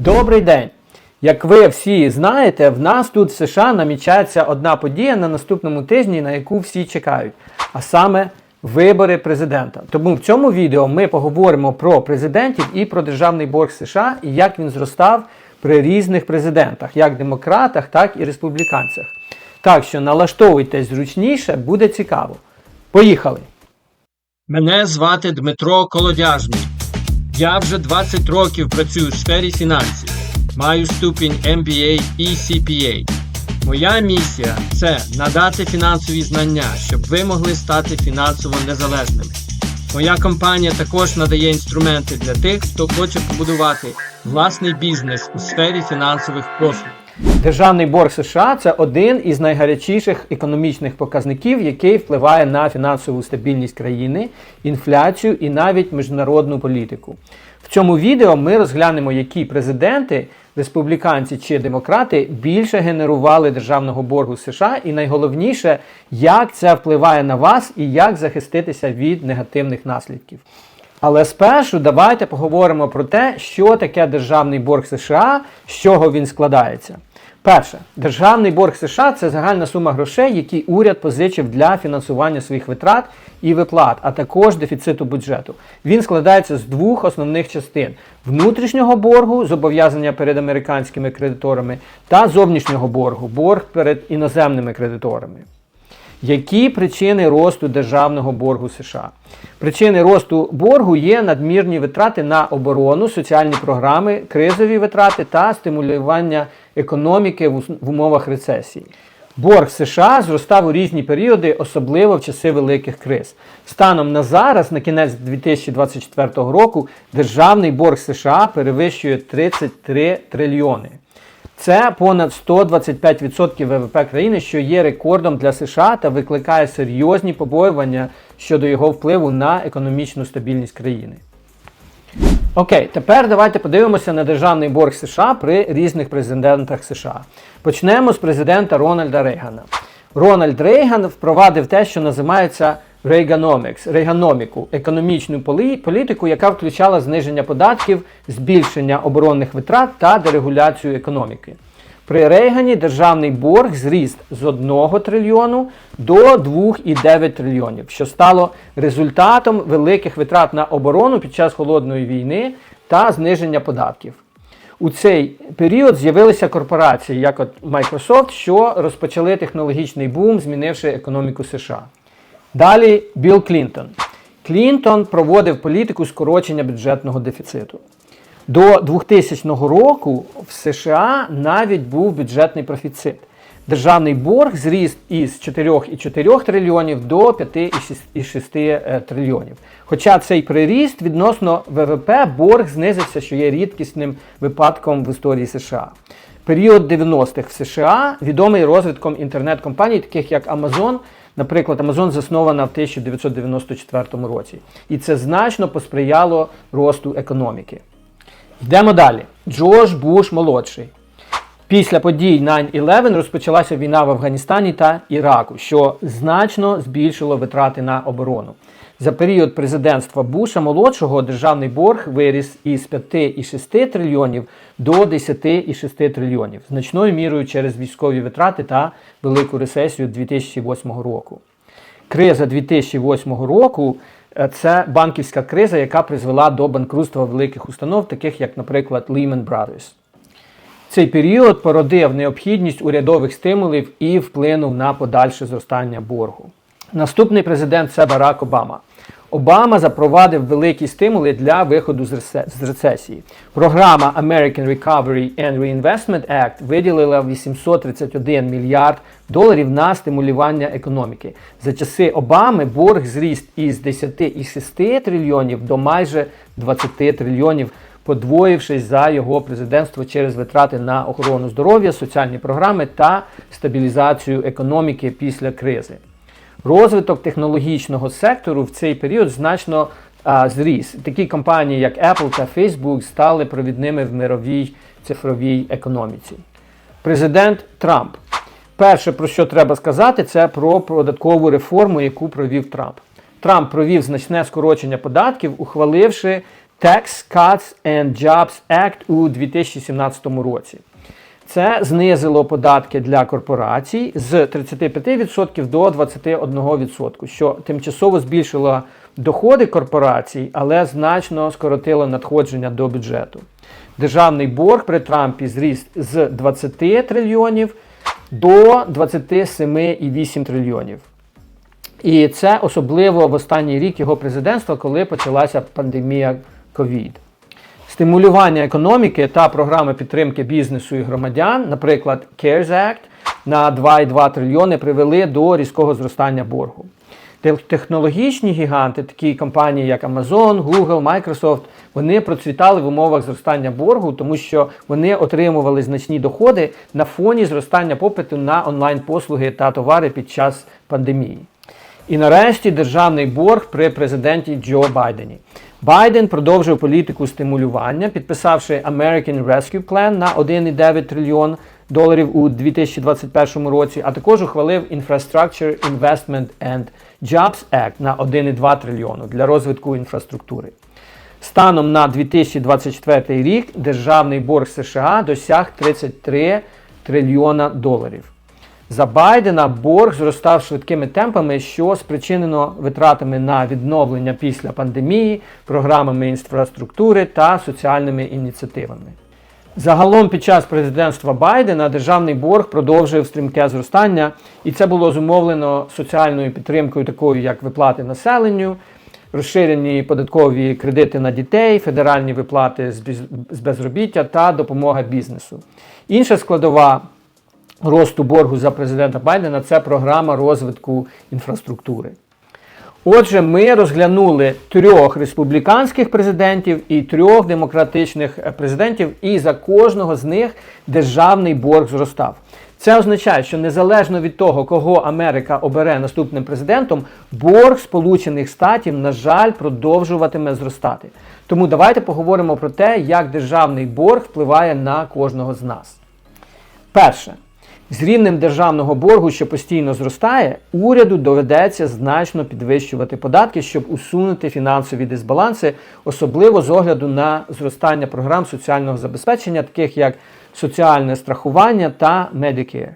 Добрий день! Як ви всі знаєте, в нас тут в США намічається одна подія на наступному тижні, на яку всі чекають, а саме вибори президента. Тому в цьому відео ми поговоримо про президентів і про державний борг США і як він зростав при різних президентах, як демократах, так і республіканцях. Так що налаштовуйтесь зручніше, буде цікаво. Поїхали! Мене звати Дмитро Колодяжний. Я вже 20 років працюю в сфері фінансів. Маю ступінь MBA і CPA. Моя місія це надати фінансові знання, щоб ви могли стати фінансово незалежними. Моя компанія також надає інструменти для тих, хто хоче побудувати власний бізнес у сфері фінансових послуг. Державний борг США це один із найгарячіших економічних показників, який впливає на фінансову стабільність країни, інфляцію і навіть міжнародну політику. В цьому відео ми розглянемо, які президенти, республіканці чи демократи більше генерували державного боргу США, і найголовніше, як це впливає на вас і як захиститися від негативних наслідків. Але спершу давайте поговоримо про те, що таке державний борг США, з чого він складається. Перше, державний борг США це загальна сума грошей, які уряд позичив для фінансування своїх витрат і виплат, а також дефіциту бюджету. Він складається з двох основних частин: внутрішнього боргу, зобов'язання перед американськими кредиторами, та зовнішнього боргу, борг перед іноземними кредиторами. Які причини росту державного боргу США? Причини росту боргу є надмірні витрати на оборону, соціальні програми, кризові витрати та стимулювання економіки в умовах рецесії. Борг США зростав у різні періоди, особливо в часи великих криз. Станом на зараз, на кінець 2024 року, державний борг США перевищує 33 трильйони. Це понад 125% ВВП країни, що є рекордом для США та викликає серйозні побоювання щодо його впливу на економічну стабільність країни. Окей, тепер давайте подивимося на державний борг США при різних президентах США. Почнемо з президента Рональда Рейгана. Рональд Рейган впровадив те, що називається Reaganomics, рейганоміку, економічну полі- політику, яка включала зниження податків, збільшення оборонних витрат та дерегуляцію економіки. При Рейгані державний борг зріс з 1 трильйону до 2,9 трильйонів, що стало результатом великих витрат на оборону під час холодної війни та зниження податків. У цей період з'явилися корпорації, як от Microsoft, що розпочали технологічний бум, змінивши економіку США. Далі Білл Клінтон. Клінтон проводив політику скорочення бюджетного дефіциту. До 2000 року в США навіть був бюджетний профіцит. Державний борг зріс із 4,4 трильйонів до 5,6 е, трильйонів. Хоча цей приріст відносно ВВП борг знизився, що є рідкісним випадком в історії США. Період 90-х в США відомий розвитком інтернет-компаній, таких як Amazon. Наприклад, Amazon заснована в 1994 році. І це значно посприяло росту економіки. Йдемо далі. Джордж Буш молодший. Після подій 9-11 розпочалася війна в Афганістані та Іраку, що значно збільшило витрати на оборону. За період президентства Буша молодшого державний борг виріс із 5,6 трильйонів до 10,6 трильйонів, значною мірою через військові витрати та велику рецесію 2008 року. Криза 2008 року е, це банківська криза, яка призвела до банкрутства великих установ, таких як, наприклад, Lehman Brothers. Цей період породив необхідність урядових стимулів і вплинув на подальше зростання боргу. Наступний президент це Барак Обама. Обама запровадив великі стимули для виходу з рецесії. Програма American Recovery and Reinvestment Act виділила 831 мільярд доларів на стимулювання економіки. За часи Обами борг зріс із 10,6 трильйонів до майже 20 трильйонів, подвоївшись за його президентство через витрати на охорону здоров'я, соціальні програми та стабілізацію економіки після кризи. Розвиток технологічного сектору в цей період значно а, зріс. Такі компанії, як Apple та Facebook, стали провідними в мировій цифровій економіці. Президент Трамп. Перше, про що треба сказати, це про податкову реформу, яку провів Трамп. Трамп провів значне скорочення податків, ухваливши Tax Cuts and Jobs Act у 2017 році. Це знизило податки для корпорацій з 35% до 21%, що тимчасово збільшило доходи корпорацій, але значно скоротило надходження до бюджету. Державний борг при Трампі зріс з 20 трильйонів до 27,8 трильйонів. І це особливо в останній рік його президентства, коли почалася пандемія ковід. Стимулювання економіки та програми підтримки бізнесу і громадян, наприклад, CARES Act на 2,2 трильйони привели до різкого зростання боргу. Технологічні гіганти, такі компанії, як Amazon, Google, Microsoft, вони процвітали в умовах зростання боргу, тому що вони отримували значні доходи на фоні зростання попиту на онлайн-послуги та товари під час пандемії. І нарешті державний борг при президенті Джо Байдені. Байден продовжив політику стимулювання, підписавши American Rescue Plan на 1,9 трильйон доларів у 2021 році, а також ухвалив Infrastructure Investment and Jobs Act на 1,2 трильйону для розвитку інфраструктури. Станом на 2024 рік державний борг США досяг 33 трильйона доларів. За Байдена борг зростав швидкими темпами, що спричинено витратами на відновлення після пандемії, програмами інфраструктури та соціальними ініціативами. Загалом під час президентства Байдена державний борг продовжив стрімке зростання, і це було зумовлено соціальною підтримкою, такою як виплати населенню, розширені податкові кредити на дітей, федеральні виплати з безробіття та допомога бізнесу. Інша складова росту боргу за президента Байдена це програма розвитку інфраструктури. Отже, ми розглянули трьох республіканських президентів і трьох демократичних президентів, і за кожного з них державний борг зростав. Це означає, що незалежно від того, кого Америка обере наступним президентом, борг Сполучених Штатів, на жаль, продовжуватиме зростати. Тому давайте поговоримо про те, як державний борг впливає на кожного з нас. Перше. З рівнем державного боргу, що постійно зростає, уряду доведеться значно підвищувати податки, щоб усунути фінансові дисбаланси, особливо з огляду на зростання програм соціального забезпечення, таких як соціальне страхування та Medicare.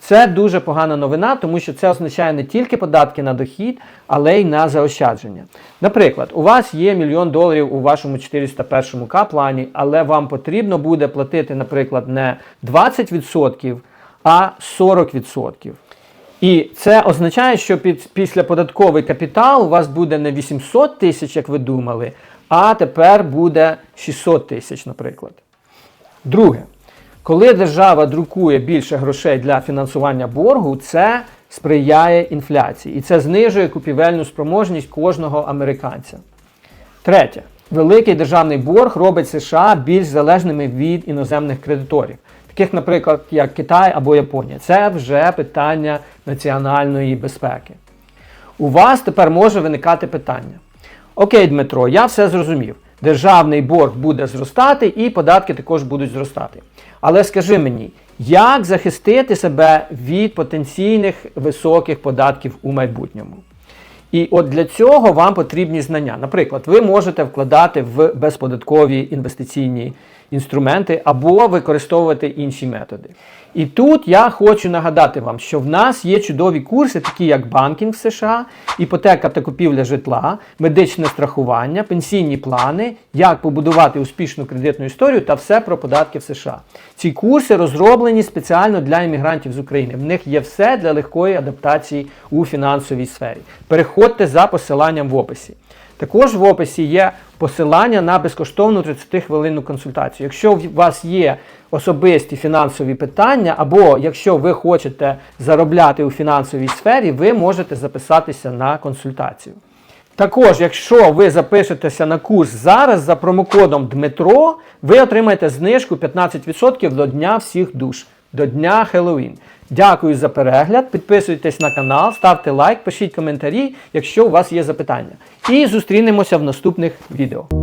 Це дуже погана новина, тому що це означає не тільки податки на дохід, але й на заощадження. Наприклад, у вас є мільйон доларів у вашому 401 К плані, але вам потрібно буде платити, наприклад, не 20%, а 40%. І це означає, що під, після податковий капітал у вас буде не 800 тисяч, як ви думали, а тепер буде 600 тисяч, наприклад. Друге, коли держава друкує більше грошей для фінансування боргу, це сприяє інфляції і це знижує купівельну спроможність кожного американця. Третє, великий державний борг робить США більш залежними від іноземних кредиторів, таких, наприклад, як Китай або Японія. Це вже питання національної безпеки. У вас тепер може виникати питання. Окей, Дмитро, я все зрозумів. Державний борг буде зростати і податки також будуть зростати. Але скажи мені, як захистити себе від потенційних високих податків у майбутньому? І от для цього вам потрібні знання. Наприклад, ви можете вкладати в безподаткові інвестиційні інструменти або використовувати інші методи. І тут я хочу нагадати вам, що в нас є чудові курси, такі як банкінг в США, іпотека та купівля житла, медичне страхування, пенсійні плани, як побудувати успішну кредитну історію та все про податки в США. Ці курси розроблені спеціально для іммігрантів з України. В них є все для легкої адаптації у фінансовій сфері. Переходьте за посиланням в описі. Також в описі є посилання на безкоштовну 30-хвилинну консультацію. Якщо у вас є особисті фінансові питання, або якщо ви хочете заробляти у фінансовій сфері, ви можете записатися на консультацію. Також, якщо ви запишетеся на курс зараз за промокодом Дмитро, ви отримаєте знижку 15% до Дня всіх душ, до Дня Хеллоуін. Дякую за перегляд. Підписуйтесь на канал, ставте лайк, пишіть коментарі, якщо у вас є запитання. І зустрінемося в наступних відео.